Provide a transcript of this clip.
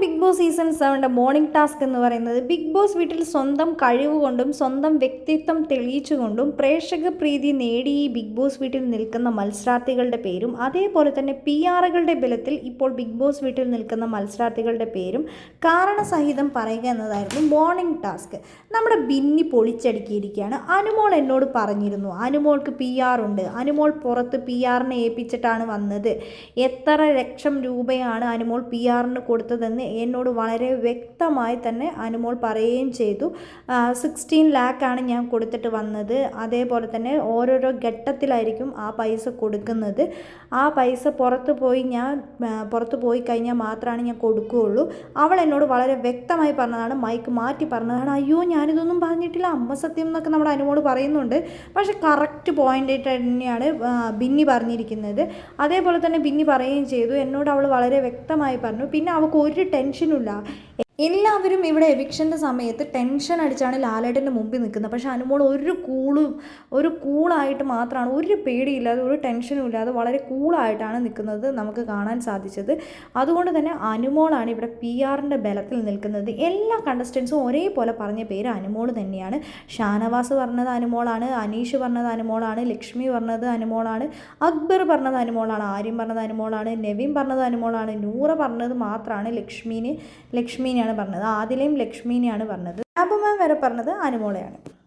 Big boss season സെവന്റെ morning task എന്ന് പറയുന്നത് ബിഗ് ബോസ് വീട്ടിൽ സ്വന്തം കഴിവ് കൊണ്ടും സ്വന്തം വ്യക്തിത്വം തെളിയിച്ചുകൊണ്ടും പ്രേക്ഷക പ്രീതി നേടി ഈ ബിഗ് ബോസ് വീട്ടിൽ നിൽക്കുന്ന മത്സരാർത്ഥികളുടെ പേരും അതേപോലെ തന്നെ പി ആറുകളുടെ ബലത്തിൽ ഇപ്പോൾ ബിഗ് ബോസ് വീട്ടിൽ നിൽക്കുന്ന മത്സരാർത്ഥികളുടെ പേരും കാരണസഹിതം പറയുക എന്നതായിരുന്നു മോർണിംഗ് ടാസ്ക് നമ്മുടെ ബിന്നി പൊളിച്ചടുക്കിയിരിക്കുകയാണ്. അനുമോൾ എന്നോട് പറഞ്ഞിരുന്നു അനുമോൾക്ക് പി ഉണ്ട്. അനുമോൾ പുറത്ത് പി ആറിനെ ഏൽപ്പിച്ചിട്ടാണ് വന്നത്. എത്ര ലക്ഷം രൂപയാണ് അനുമോൾ പി ആറിന് കൊടുത്തതെന്ന് എന്നോട് വളരെ വ്യക്തമായി തന്നെ അനുമോൾ പറയുകയും ചെയ്തു. സിക്സ്റ്റീൻ ആണ് ഞാൻ കൊടുത്തിട്ട് വന്നത്. അതേപോലെ തന്നെ ഓരോരോ ഘട്ടത്തിലായിരിക്കും ആ പൈസ കൊടുക്കുന്നത്. ആ പൈസ പുറത്ത് പോയി ഞാൻ പുറത്ത് പോയി കഴിഞ്ഞാൽ മാത്രമാണ് ഞാൻ കൊടുക്കുകയുള്ളൂ. അവൾ എന്നോട് വളരെ വ്യക്തമായി പറഞ്ഞതാണ് മൈക്ക് മാറ്റി പറഞ്ഞതാണ്. അയ്യോ ഞാനിതൊന്നും പറഞ്ഞിട്ടില്ല. അമ്മ സത്യം എന്നൊക്കെ നമ്മുടെ അനുമോട് പറയുന്നുണ്ട്. പക്ഷേ കറക്റ്റ് പോയിന്റ് തന്നെയാണ് ബിന്നി പറഞ്ഞിരിക്കുന്നത്. അതേപോലെ തന്നെ ബിന്നി പറയുകയും ചെയ്തു. എന്നോട് അവൾ വളരെ വ്യക്തമായി പറഞ്ഞു. പിന്നെ അവൾക്ക് ഒരു ടെൻഷനുമില്ല എല്ലാവരും ഇവിടെ എവിക്ഷന്റെ സമയത്ത് ടെൻഷൻ അടിച്ചാണ് ലാലേട്ടന്റെ മുമ്പിൽ നിൽക്കുന്നത്. പക്ഷേ അനുമോൾ ഒരു കൂളും ഒരു കൂളായിട്ട് മാത്രമാണ് ഒരു പേടിയില്ലാതെ ഒരു ടെൻഷനും ഇല്ലാതെ വളരെ കൂളായിട്ടാണ് നിൽക്കുന്നത് നമുക്ക് കാണാൻ സാധിച്ചത്. അതുകൊണ്ട് തന്നെ അനുമോളാണ് ഇവിടെ പി ആറിന്റെ ബലത്തിൽ നിൽക്കുന്നത്. എല്ലാ കണ്ടസ്റ്റൻസും ഒരേപോലെ പറഞ്ഞ പേര് അനുമോൾ തന്നെയാണ്. ഷാനവാസ് പറഞ്ഞത് അനുമോളാണ് അനീഷ് പറഞ്ഞത് അനുമോളാണ് ലക്ഷ്മി പറഞ്ഞത് അനുമോളാണ് അക്ബർ പറഞ്ഞത് അനുമോളാണ് ആര്യം പറഞ്ഞത് അനുമോളാണ് നെവിൻ പറഞ്ഞത് അനുമോളാണ് നൂറ പറഞ്ഞത് മാത്രമാണ് ലക്ഷ്മീനെ. ലക്ഷ്മീനെയാണ് പറഞ്ഞത്. ആദിലയും ലക്ഷ്മീനെയാണ് പറഞ്ഞത്. അപമാൻ വരെ പറഞ്ഞത് അനുമോളെയാണ്.